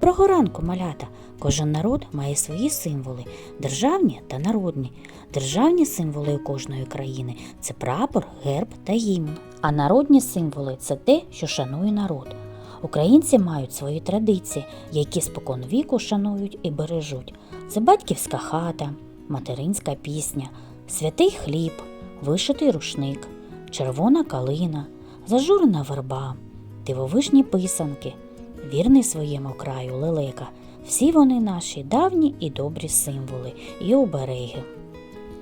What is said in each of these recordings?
Доброго ранку, малята! Кожен народ має свої символи державні та народні. Державні символи кожної країни це прапор, герб та гімн. А народні символи це те, що шанує народ. Українці мають свої традиції, які спокон віку шанують і бережуть. Це батьківська хата, материнська пісня, святий хліб, вишитий рушник, червона калина, зажурена верба, дивовижні писанки, вірний своєму краю лелека. Всі вони наші давні і добрі символи і обереги.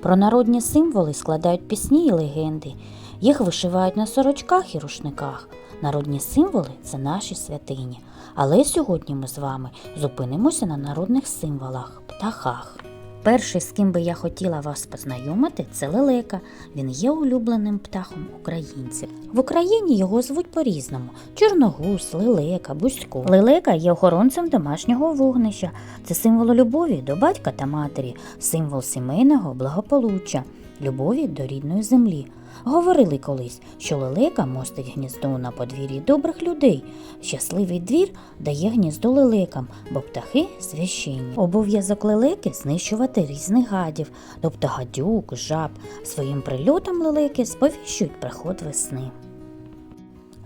Про народні символи складають пісні і легенди. Їх вишивають на сорочках і рушниках. Народні символи це наші святині. Але сьогодні ми з вами зупинимося на народних символах птахах. Перший, з ким би я хотіла вас познайомити, це лелека. Він є улюбленим птахом українців. В Україні його звуть по-різному: чорногуз, лелека, бузько. Лелека є охоронцем домашнього вогнища. Це символ любові до батька та матері, символ сімейного благополуччя, любові до рідної землі. Говорили колись, що лелека мостить гніздо на подвір'ї добрих людей. Щасливий двір дає гніздо лелекам, бо птахи священні. Обов'язок лелеки знищувати різних гадів, тобто гадюк, жаб. Своїм прильотом лелеки сповіщують приход весни.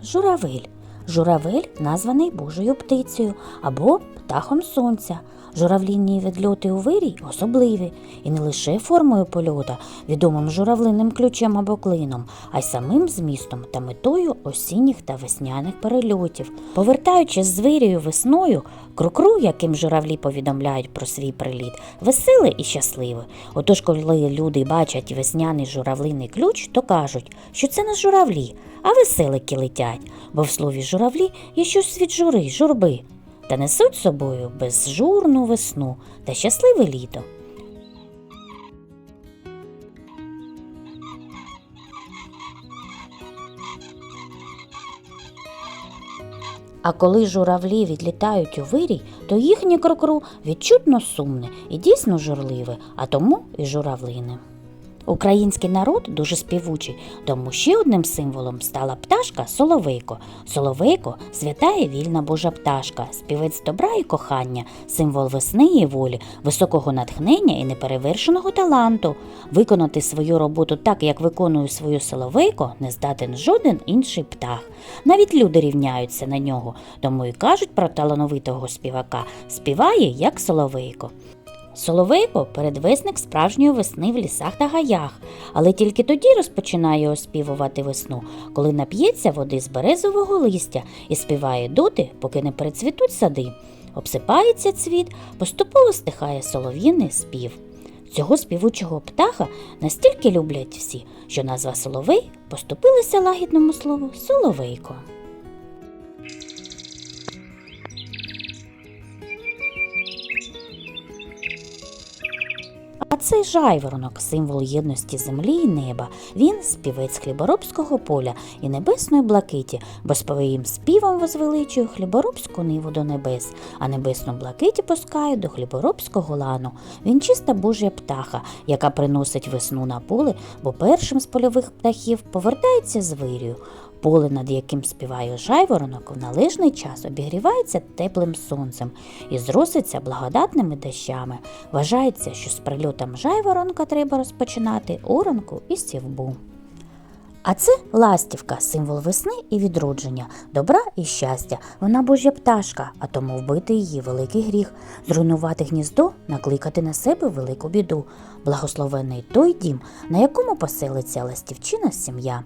Журавель. Журавель названий Божою птицею або птахом сонця. Журавлінні відльоти у вирій особливі, і не лише формою польота, відомим журавлиним ключем або клином, а й самим змістом та метою осінніх та весняних перельотів. Повертаючись з вирію весною, крукру, яким журавлі повідомляють про свій приліт, веселе і щасливе. Отож, коли люди бачать весняний журавлиний ключ, то кажуть, що це не журавлі, а веселики летять, бо в слові журавлі є щось від жури, журби та несуть собою безжурну весну та щасливе літо. А коли журавлі відлітають у вирій, то їхнє крокру відчутно сумне і дійсно журливе, а тому і журавлине. Український народ дуже співучий, тому ще одним символом стала пташка Соловейко. Соловейко свята і вільна Божа пташка, співець добра і кохання, символ весни і волі, високого натхнення і неперевершеного таланту. Виконати свою роботу так, як виконує свою Соловейко, не здатен жоден інший птах. Навіть люди рівняються на нього, тому і кажуть про талановитого співака співає як Соловейко. Соловейко передвесник справжньої весни в лісах та гаях, але тільки тоді розпочинає оспівувати весну, коли нап'ється води з березового листя і співає доти, поки не перецвітуть сади. Обсипається цвіт, поступово стихає солов'їний спів. Цього співучого птаха настільки люблять всі, що назва Соловей поступилася лагідному слову Соловейко. А це жайворонок, символ єдності землі і неба. Він співець хліборобського поля і небесної блакиті, бо своїм співом возвеличує хліборобську ниву до небес, а небесну блакиті пускає до хліборобського лану. Він чиста божа птаха, яка приносить весну на поле, бо першим з польових птахів повертається з вирію. Поле, над яким співає жайворонок, в належний час обігрівається теплим сонцем і зроситься благодатними дощами. Вважається, що з прильотом жайворонка треба розпочинати оранку і сівбу. А це ластівка, символ весни і відродження, добра і щастя. Вона божа пташка, а тому вбити її великий гріх, зруйнувати гніздо, накликати на себе велику біду. Благословений той дім, на якому поселиться ластівчина сім'я.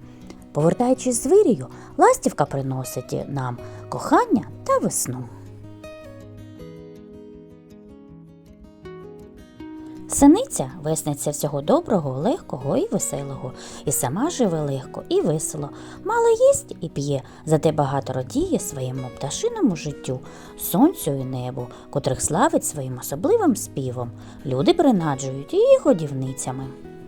Повертаючись з вирію, ластівка приносить нам кохання та весну. Синиця весниця всього доброго, легкого і веселого, і сама живе легко і весело, мало їсть і п'є, зате багато радіє своєму пташиному життю, сонцю і небу, котрих славить своїм особливим співом. Люди принаджують її годівницями.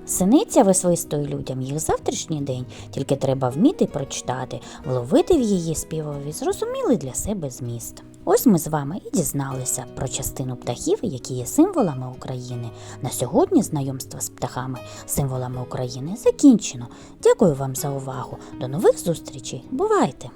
Синиця висвистує людям їх завтрашній день, тільки треба вміти прочитати, вловити в її співові зрозумілий для себе зміст. Ось ми з вами і дізналися про частину птахів, які є символами України. На сьогодні знайомство з птахами, символами України закінчено. Дякую вам за увагу. До нових зустрічей. Бувайте!